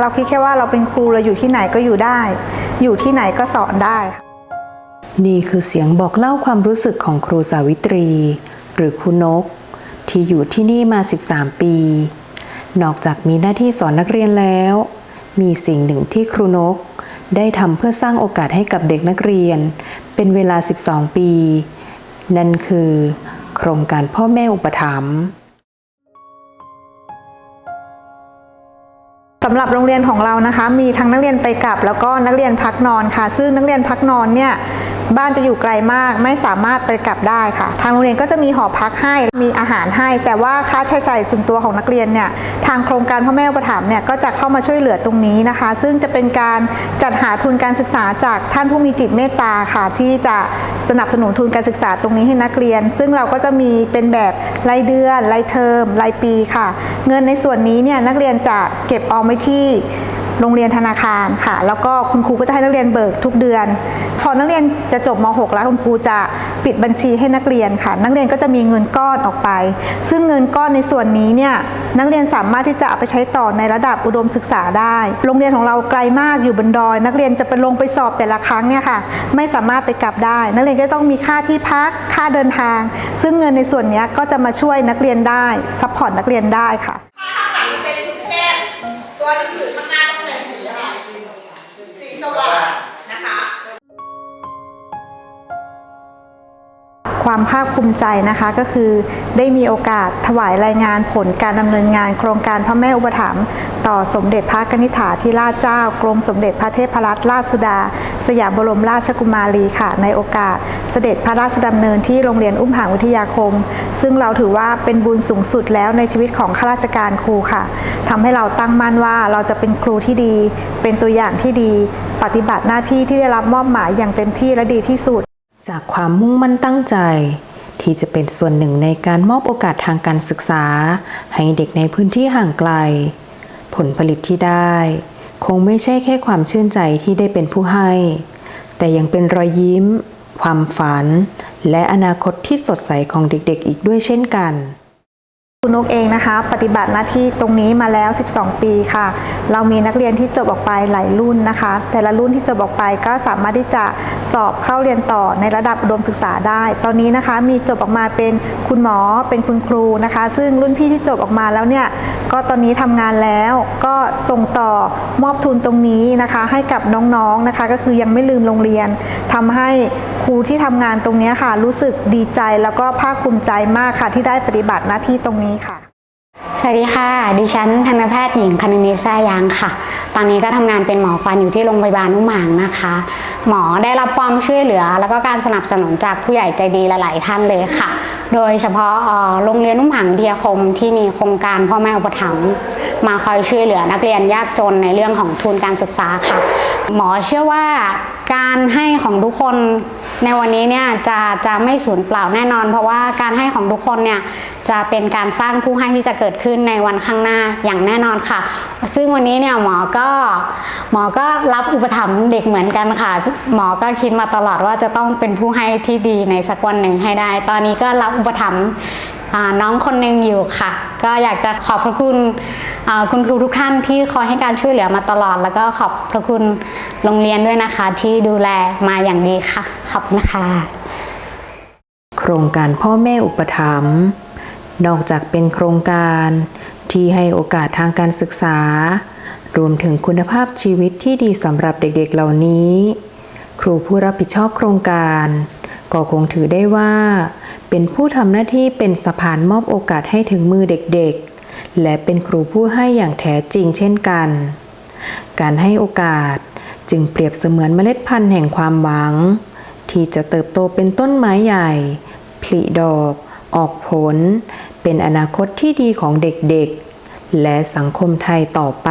เราคิดแค่ว่าเราเป็นครูเราอยู่ที่ไหนก็อยู่ได้ อยู่ที่ไหนก็สอนได้ นี่คือเสียงบอกเล่าความรู้สึกของครูสาวิตรี หรือครูนก ที่อยู่ที่นี่มา 13 ปี นอกจากมีหน้าที่สอนนักเรียนแล้ว มีสิ่งหนึ่งที่ครูนก ได้ทำเพื่อสร้างโอกาสให้กับเด็กนักเรียน เป็นเวลา 12 ปี นั่นคือ โครงการพ่อแม่อุปถัมภ์ สำหรับโรงเรียนของเรานะคะ มีทั้งนักเรียนไปกลับ แล้วก็นักเรียนพักนอนค่ะ ซึ่งนักเรียนพักนอนเนี่ยบ้านจะอยู่ไกลมากไม่สามารถไปกลับได้ค่ะ ทางโรงเรียนก็จะมีหอพักให้มีอาหารให้ แต่ว่าค่าใช้จ่ายส่วนตัวของนักเรียนเนี่ยทางโครงการพ่อแม่อุปถัมเนี่ยก็จะเข้ามาช่วยเหลือตรงนี้นะคะ ซึ่งจะเป็นการจัดหาทุนการศึกษาจากท่านผู้มีจิตเมตตาค่ะ ที่จะสนับสนุนทุนการศึกษาตรงนี้ให้นักเรียน ซึ่งเราก็จะมีเป็นแบบรายเดือนรายเทอมรายปีค่ะ เงินในส่วนนี้เนี่ยนักเรียนจะเก็บออมไว้ที่ โรงเรียนธนาคารค่ะ แล้วก็คุณครูก็จะให้นักเรียนเบิกทุกเดือน พอนักเรียนจะจบม .6 แล้วคุณครูจะปิดบัญชีให้นักเรียนค่ะ นักเรียนก็จะมีเงินก้อนออกไป ซึ่งเงินก้อนในส่วนนี้เนี่ยนักเรียนสามารถที่จะเอาไปใช้ต่อในระดับอุดมศึกษาได้ โรงเรียนของเราไกลมากอยู่บนดอย นักเรียนจะไปลงไปสอบแต่ละครั้งเนี่ยค่ะ ไม่สามารถไปกลับได้ นักเรียนก็ต้องมีค่าที่พักค่าเดินทาง ซึ่งเงินในส่วนนี้ก็จะมาช่วยนักเรียนได้ซัพพอร์ตนักเรียนได้ค่ะถ้าข้างหลังเป็นเทพตัวหนังสือข้างหน้าต้องเป็น ความภาคภูมิใจนะคะก็คือ ได้มีโอกาสถวายรายงานผลการดำเนินงาน โครงการพระแม่อุปถัมภ์ต่อสมเด็จพระกนิษฐาธิราชเจ้ากรมสมเด็จพระเทพรัตนราชสุดา สยามบรมราชกุมารีค่ะ ในโอกาสเสด็จพระราชดำเนินที่โรงเรียนอุ้มผางวิทยาคม ซึ่งเราถือว่าเป็นบุญสูงสุดแล้วในชีวิตของข้าราชการครูค่ะทำให้เราตั้งมั่นว่าเราจะเป็นครูที่ดี เป็นตัวอย่างที่ดี ปฏิบัติหน้าที่ที่ได้รับมอบหมายอย่างเต็มที่และดีที่สุด จากความมุ่งมั่นตั้งใจ ที่จะเป็นส่วนหนึ่งในการมอบโอกาสทางการศึกษา ให้เด็กในพื้นที่ห่างไกล ผลผลิตที่ได้ คงไม่ใช่แค่ความชื่นใจที่ได้เป็นผู้ให้ แต่ยังเป็นรอยยิ้ม ความฝัน และอนาคตที่สดใสของเด็กๆ อีกด้วยเช่นกันคุณนกเองนะคะ ปฏิบัติหน้าที่ตรงนี้มาแล้ว 12 ปีค่ะ เรามีนักเรียนที่จบออกไปหลายรุ่นนะคะ แต่ละรุ่นที่จบออกไปก็สามารถที่จะ สอบเข้าเรียนต่อในระดับอุดมศึกษาได้ ตอนนี้นะคะมีจบออกมาเป็นคุณหมอเป็นคุณครูนะคะ ซึ่งรุ่นพี่ที่จบออกมาแล้วเนี่ยก็ตอนนี้ทำงานแล้วก็ส่งต่อมอบทุนตรงนี้นะคะ ให้กับน้องๆนะคะ ก็คือยังไม่ลืมโรงเรียนทำให้ครูที่ทำงานตรงนี้ค่ะ รู้สึกดีใจแล้วก็ภาคภูมิใจมากค่ะที่ได้ปฏิบัติหน้าที่ตรงนี้ค่ะ สวัสดีค่ะ ดิฉันทันตแพทย์หญิงคณินิซายางค่ะ ตอนนี้ก็ทำงานเป็นหมอฟันอยู่ที่โรงพยาบาลนุ่มหางนะคะ หมอได้รับความช่วยเหลือ แล้วก็การสนับสนุนจากผู้ใหญ่ใจดีหลาย ๆ ท่านเลยค่ะ โดยเฉพาะโรงเรียนนุ่มหางเดียคมที่มีโครงการพ่อแม่อุปถัมภ์มาคอยช่วยเหลือนักเรียนยากจนในเรื่องของทุนการศึกษาค่ะ หมอเชื่อว่าการให้ของทุกคนในวันนี้เนี่ยจะจะไม่สูญเปล่าแน่นอน เพราะว่าการให้ของทุกคนเนี่ยจะเป็นการสร้างผู้ให้ที่จะเกิดขึ้นในวันข้างหน้าอย่างแน่นอนค่ะ ซึ่งวันนี้เนี่ยหมอก็หมอก็รับอุปถัมภ์เด็กเหมือนกันค่ะ หมอก็คิดมาตลอดว่าจะต้องเป็นผู้ให้ที่ดีในสักวันหนึ่งให้ได้ ตอนนี้ก็รับอุปถัมภ์น้องคนหนึ่งอยู่ค่ะ ก็อยากจะขอบพระคุณ คุณครูทุกท่านที่คอยให้การช่วยเหลือมาตลอด แล้วก็ขอบพระคุณโรงเรียนด้วยนะคะ ที่ดูแลมาอย่างดีค่ะ ขอบคุณค่ะ โครงการพ่อแม่อุปถัมภ์นอกจากเป็นโครงการที่ให้โอกาสทางการศึกษา รวมถึงคุณภาพชีวิตที่ดีสำหรับเด็กๆเหล่านี้ ครูผู้รับผิดชอบโครงการ ก็คงถือได้ว่า เป็นผู้ทำหน้าที่เป็นสะพานมอบโอกาสให้ถึงมือเด็กๆ และเป็นครูผู้ให้อย่างแท้จริงเช่นกัน การให้โอกาสจึงเปรียบเสมือนเมล็ดพันธุ์แห่งความหวัง ที่จะเติบโตเป็นต้นไม้ใหญ่ ผลิดอก ออกผล เป็นอนาคตที่ดีของเด็กๆ และสังคมไทยต่อไป